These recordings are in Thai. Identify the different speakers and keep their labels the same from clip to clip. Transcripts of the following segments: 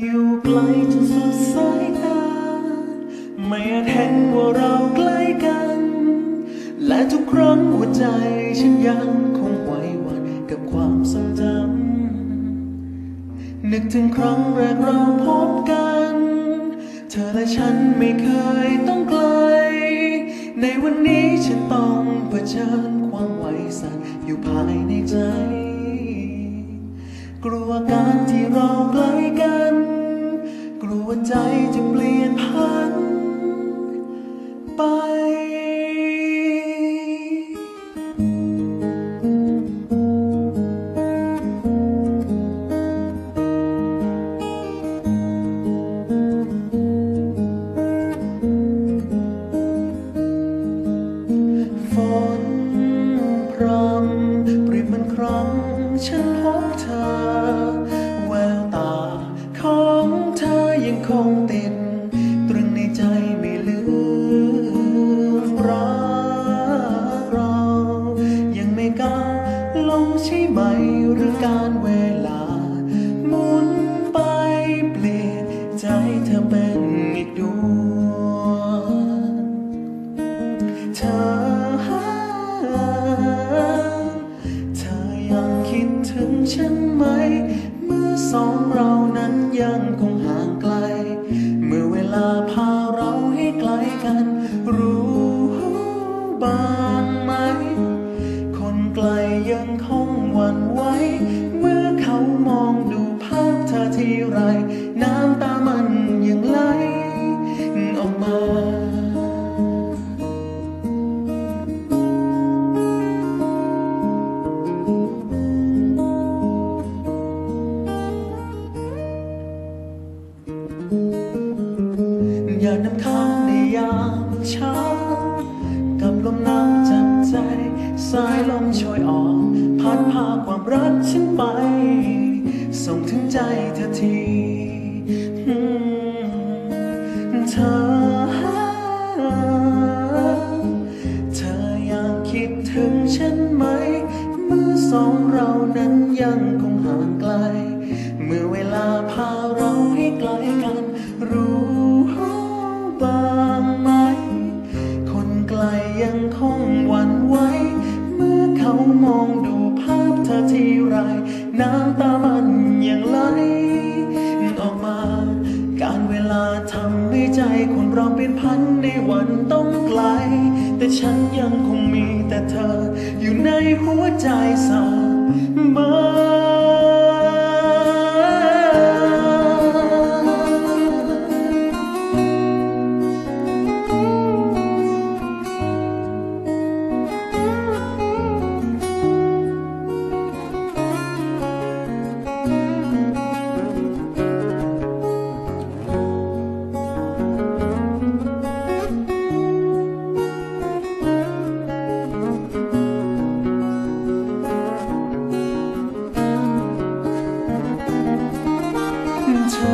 Speaker 1: อยู่ไกลจนสุดสายตา ไม่อาจเห็นว่าเราใกล้กัน และทุกครั้งหัวใจฉันยังคงไหวหวั่นกับความทรงจำนึกถึงครั้งแรกเราพบกัน เธอและฉันไม่เคยต้องไกล ในวันนี้ฉันต้องเผชิญความไหวสั่นอยู่ภายในใจ กลัวการที่เราใกล้กัน ใจจะเปลี่ยนพัน การเวลา หมุนไปเปลี่ยนใจเธอเป็นอีกดวงเธอเธอยังคิดถึงฉันไหม เมื่อสองเรานั้นยังคงห่างไกล เมื่อเวลาพาเราให้ไกลกัน รู้บ้างไหม คนไกลยังคง หวั่นไหวเมื่อเขามองดูภาพเธอทีไร น้ำตามันยังไหลออกมาอยากนำค้างในยามเช้ากับลมหนาวจับใจ สายลมช่วยออก พัดพาความรักฉันไป ส่งถึงใจเธอทีเธอ เธอยังคิดถึงฉันไหม เมื่อสองเรานั้นยังคงห่างไกล เมื่อเวลาพาเราให้ไกลกัน รู้บ้างไหม คนไกลยังคงหวั่นไหว เมื่อเขามองดู ทีไร น้ำตามันยังไหลออกมา การเวลาทำให้ใจคนเราเป็นพันในวันต้องไกล แต่ฉันยังคงมีแต่เธออยู่ในหัวใจสาว อ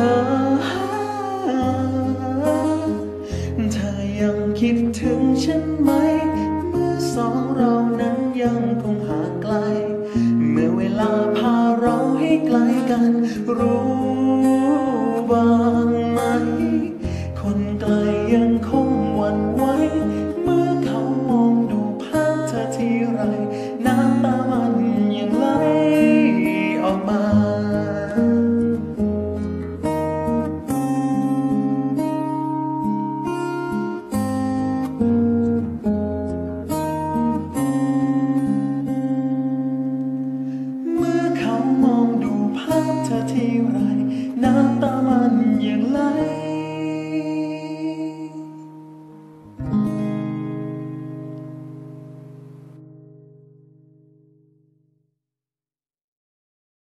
Speaker 1: เธอยังคิดถึงฉันไหม เมื่อสองเรานั้นยังคงห่างไกล เมื่อเวลาพาเราให้ไกลกันรู้บ้าง 眼泪。